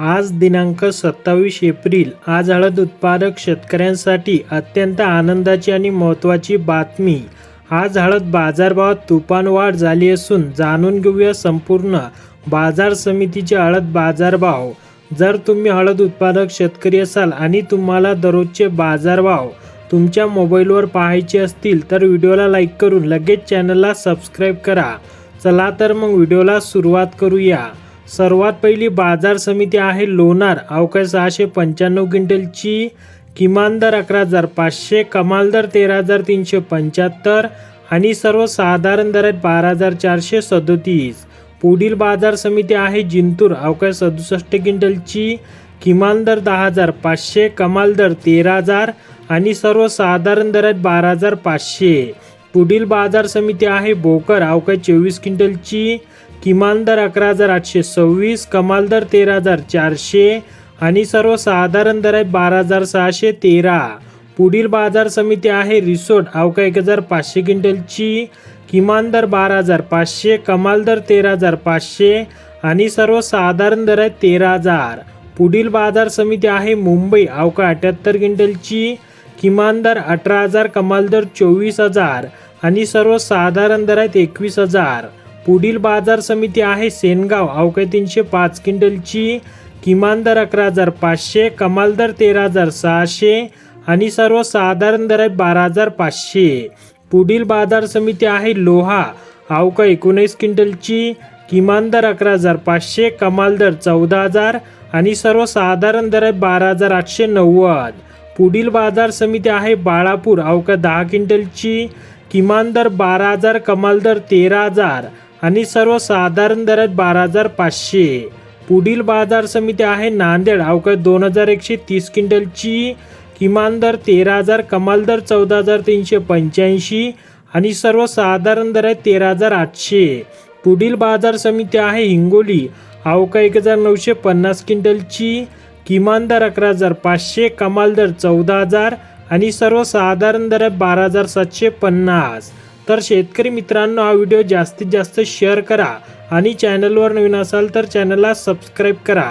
आज दिनांक सत्तावीस एप्रिल. आज हळद उत्पादक शेतकऱ्यांसाठी अत्यंत आनंदाची आणि महत्त्वाची बातमी. आज हळद बाजारभावात तुफान वाढ झाली असून जाणून घेऊया संपूर्ण बाजार समितीचे हळद बाजारभाव. जर तुम्ही हळद उत्पादक शेतकरी असाल आणि तुम्हाला दररोजचे बाजारभाव तुमच्या मोबाईलवर पाहायचे असतील तर व्हिडिओला लाईक करून लगेच चॅनलला सबस्क्राईब करा. चला तर मग व्हिडिओला सुरुवात करूया. सर्वात पहिली बाजार समिती आहे लोणार. अवकाळ सहाशे पंच्याण्णव क्विंटलची किमान दर अकरा हजार पाचशे कमाल दर तेरा हजार तीनशे पंच्याहत्तर आणि सर्वसाधारण दर आहेत बारा हजार चारशे सदोतीस. पुढील बाजार समिती आहे जिंतूर. अवकाश सदुसष्ट क्विंटलची किमान दर दहा हजार पाचशे कमाल दर तेरा हजार आणि सर्वसाधारण दर आहेत बारा हजार पाचशे. पुढील बाजार समिती आहे भोकर अवकाळ चोवीस क्विंटलची किमान दर अकरा हजार आठशे सव्वीस कमाल दर तेरा हजार चारशे आणि सर्वसाधारण दर आहे बारा हजार सहाशे तेरा. पुढील बाजार समिती आहे रिसोर्ट अवका एक हजार पाचशे क्विंटलची. किमान दर बारा हजार पाचशे कमाल दर तेरा हजार पाचशे आणि सर्वसाधारण दर आहे तेरा हजार. पुढील बाजार समिती आहे मुंबई अवका अठ्याहत्तर क्विंटलची. किमान दर अठरा हजार कमाल दर चोवीस हजार आणि सर्वसाधारण दर आहेत एकवीस हजार. पुढील बाजार समिती आहे सेनगाव. अवघ्या तीनशे पाच क्विंटलची किमान दर अकरा हजार पाचशे कमाल दर तेरा हजार सहाशे आणि सर्वसाधारण दर आहे बारा हजार पाचशे. पुढील बाजार समिती आहे लोहा. अवका एकोणीस क्विंटलची किमान दर अकरा हजार पाचशे कमाल दर चौदा हजार आणि सर्वसाधारण दर आहे बारा हजार आठशे नव्वद. पुढील बाजार समिती आहे बाळापूर. अवका दहा क्विंटलची किमान दर बारा हजार कमाल दर तेरा हजार आणि सर्वसाधारण दर आहेत बारा हजार पाचशे. पुढील बाजार समिती आहे नांदेड. अवकाश दोन हजार एकशे तीस क्विंटलची किमान दर तेरा हजार कमाल दर चौदा हजार तीनशे पंच्याऐंशी आणि सर्वसाधारण दर आहे तेरा हजार आठशे. पुढील बाजार समिती आहे हिंगोली. अवका एक हजार नऊशे पन्नास क्विंटलची किमान दर अकरा हजार पाचशे कमाल दर चौदा हजार आणि सर्वसाधारण दर आहे बारा हजार सातशे पन्नास. तर शेतकरी मित्रांनो हा व्हिडिओ जास्तीत जास्त शेअर करा आणि चॅनलवर नवीन असाल तर चॅनलला सबस्क्राईब करा.